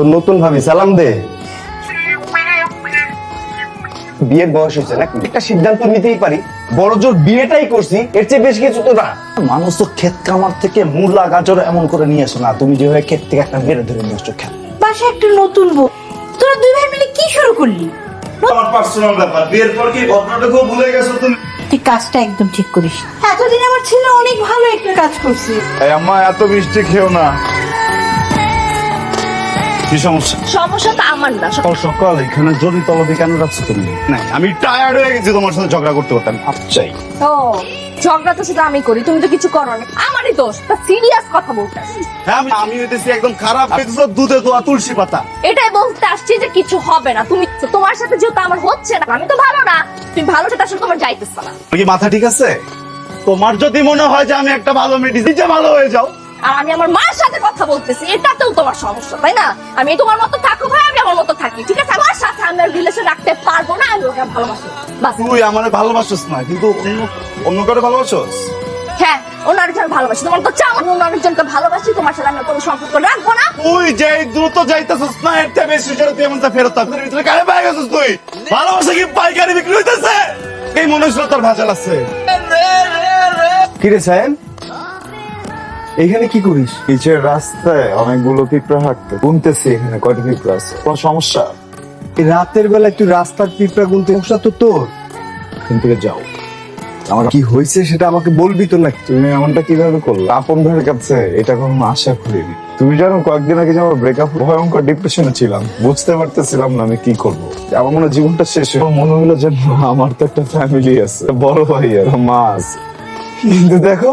তোর নতুন ভাবি সালাম দে। বিয়ের বয়স হয়েছে না একটা সিদ্ধান্ত নিতেই পারি। বড় জোর বিয়েটাই করছি এর চেয়ে বেশি কিছু তো না। মানুষ তো ক্ষেত কামার থেকে মূলা গাজর এমন করে নিয়ে এসো না। তুমি যেভাবে ক্ষেত থেকে একটা মেরে ধরে নিয়ে আসছো বাসায় একটা নতুন বউ। তোরা দুই ভাই মিলে কি শুরু করলি? আমার পার্সোনাল ব্যাপার। বিয়ের পর কি ঘটনাটাকেও ভুলে গেছো তুমি? তুই কাজটা একদম ঠিক করিস এতদিন আমার ছেলে অনেক ভালো একটা কাজ করছে। এই আম্মা এত মিষ্টি খেও না। কি সমস্যা? সমস্যাটা আমার না সকাল সকাল এখানে তলবি কেন রাখছো তুমি? না আমি টায়ার্ড হয়ে গেছি তোমার সাথে ঝগড়া করতে করতে আমি ভাব চাই ও ঝগড়া তো শুধু আমি করি তুমি তো কিছু করো না। আমারই দোষ তা সিরিয়াস কথা বলতে। হ্যাঁ আমি আমি হইতেছি একদম খারাপ হইতেছো দুধে দোয়া তুলসী পাতা। এটাই বলতে আসছি যে কিছু হবে না তুমি তোমার সাথে যেহেতু আমার হচ্ছে না আমি তো ভালো না তুমি ভালো সাথে আসলে তোমার যাইতেছ না। কি মাথা ঠিক আছে? তোমার যদি মনে হয় যে আমি একটা ভালো মেডিসিন ভালো হয়ে যাও। আর আমি আমার মার সাথে কথা বলতেছি এটাতেও তোমার সমস্যা তাই না? আমি তোমার মতো থাকো ভাই আমি আমার মতো থাকি ঠিক আছে? আমার সাথে আমি রিলেশন রাখতে পারব না আমি ওকে ভালোবাসি। বাস। তুই আমার ভালোবাসিস না কিন্তু অন্য কারও ভালোবাসোস? হ্যাঁ অন্য আরেকজন ভালোবাসি। তোমার তো চাও অন্য আরেকজনকে ভালোবাসি তোমার সাথে আমি কোনো সম্পর্ক রাখব না। তুই যে দ্রুত যাইতেছিস না এর থেকে বেশি জোরে তুই এমন ফেরত তোর ভিতরে কারে পাই গেছিস তুই? ভালোবাসা কি পাইকারি বিক্রি হইতেছে? এই মনে হচ্ছিল তোর ভেজাল আছে। কিরে সাহেব? এখানে কি করিস? নিচের রাস্তায় অনেকগুলো পিঁপড়া হাঁটতো। গুনতেছি এখানে কয়টা পিঁপড়া আছে? কোন সমস্যা? এই রাতের বেলায় তুই রাস্তার পিঁপড়া গুনতে সমস্যা তো তোর। এখান থেকে যাও। আমার কি হয়েছে সেটা আমাকে বলবি তো নাকি? তুমি এমনটা কীভাবে করলে? আপন ভাইয়ের কাছে এটা কখনো আশা করিনি। তুমি জানো কয়েকদিন আগে যে আমার ব্রেকআপ ভয়ঙ্কর ডিপ্রেশনে ছিলাম। বুঝতে পারতেছিলাম না আমি কি করব। আমার মনে জীবনটা শেষ হয়ে মনে হলো যে আমার তো একটা ফ্যামিলি আছে বড় ভাই আর মা আছে। কিন্তু দেখো